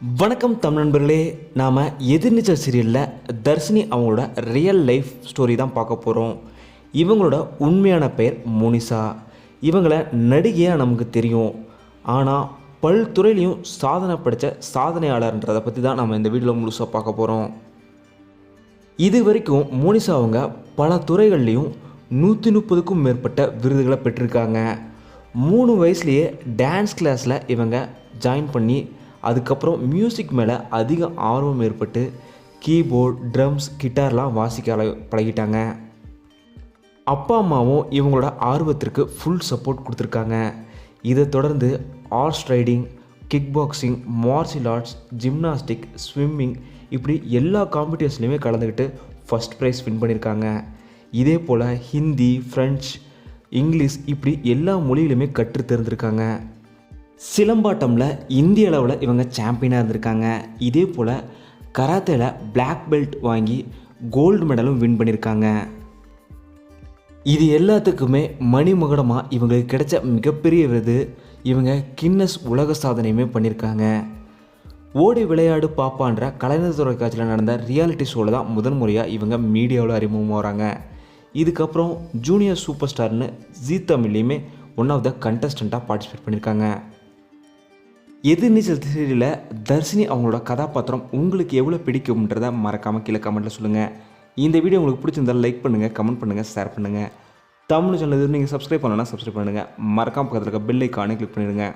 வணக்கம் தமிழ் நண்பர்களே நாம் எதிர்நீச்சல் சீரியலில் தர்ஷினி அவங்களோட ரியல் லைஃப் ஸ்டோரி தான் பார்க்க போகிறோம் இவங்களோட உண்மையான பெயர் மோனிசா. இவங்களை நடிகையாக நமக்கு தெரியும். ஆனால் பல்துறையிலையும் சாதனை படித்த சாதனையாளர்ன்றதை பற்றி தான் நம்ம இந்த வீடியோவில் முழுசாக பார்க்க போகிறோம் இது வரைக்கும் மோனிசா அவங்க பல துறைகள்லையும் நூற்றி முப்பதுக்கும் மேற்பட்ட விருதுகளை பெற்றிருக்காங்க. மூணு வயசுலேயே டான்ஸ் கிளாஸில் இவங்க ஜாயின் பண்ணி அதுக்கப்புறம் மியூசிக் மேலே அதிக ஆர்வம் ஏற்பட்டு கீபோர்ட் ட்ரம்ஸ் கிட்டார்லாம் வாசிக்க பழகிட்டாங்க. அப்பா அம்மாவும் இவங்களோட ஆர்வத்திற்கு ஃபுல் சப்போர்ட் கொடுத்துருக்காங்க. இதை தொடர்ந்து horse riding kick boxing martial arts gymnastic swimming இப்படி எல்லா காம்படிஷன்லையுமே கலந்துக்கிட்டு ஃபஸ்ட் ப்ரைஸ் வின் பண்ணியிருக்காங்க. இதே போல் ஹிந்தி ஃப்ரெஞ்ச் இங்கிலீஷ் இப்படி எல்லா மொழியிலுமே கற்று தெரிந்திருக்காங்க சிலம்பாட்டமில் இந்திய அளவில் இவங்க சாம்பியனாக இருந்திருக்காங்க. இதே போல் கராத்தேல பிளாக் பெல்ட் வாங்கி கோல்டு மெடலும் வின் பண்ணியிருக்காங்க இது எல்லாத்துக்குமே மணிமகுடமாக இவங்களுக்கு கிடைச்ச மிகப்பெரிய விருது இவங்க கின்னஸ் உலக சாதனையுமே பண்ணியிருக்காங்க ஓடி விளையாடு பாப்பான்ற கலைஞர் தொலைக்காட்சியில் நடந்த ரியாலிட்டி ஷோவில் தான் முதன் முறையாக இவங்க மீடியாவில் அறிமுகமாகறாங்க இதுக்கப்புறம் ஜூனியர் சூப்பர் ஸ்டார்னு ஜீ தமிழ்லையுமே ஒன் ஆஃப் த கண்டஸ்டண்ட்டாக பார்ட்டிசிபேட் பண்ணியிருக்காங்க எதிர்நீச்சல் சீரியலில்? தர்ஷினி அவங்களோட கதாபாத்திரம் உங்களுக்கு எவ்வளோ பிடிக்கும்ன்றதை மறக்காமல் கீழே கமெண்ட்டில் சொல்லுங்கள் இந்த வீடியோ உங்களுக்கு பிடிச்சிருந்தால் லைக் பண்ணுங்கள் கமெண்ட் பண்ணுங்கள் ஷேர் பண்ணுங்கள் தமிழ் சேனல் நீங்கள் சப்ஸ்கிரைப் பண்ணலன்னா சப்ஸ்கிரைப் பண்ணுங்கள் மறக்காமல் பக்கத்தில் இருக்க பெல் ஐக்கானே கிளிக் பண்ணிடுங்க.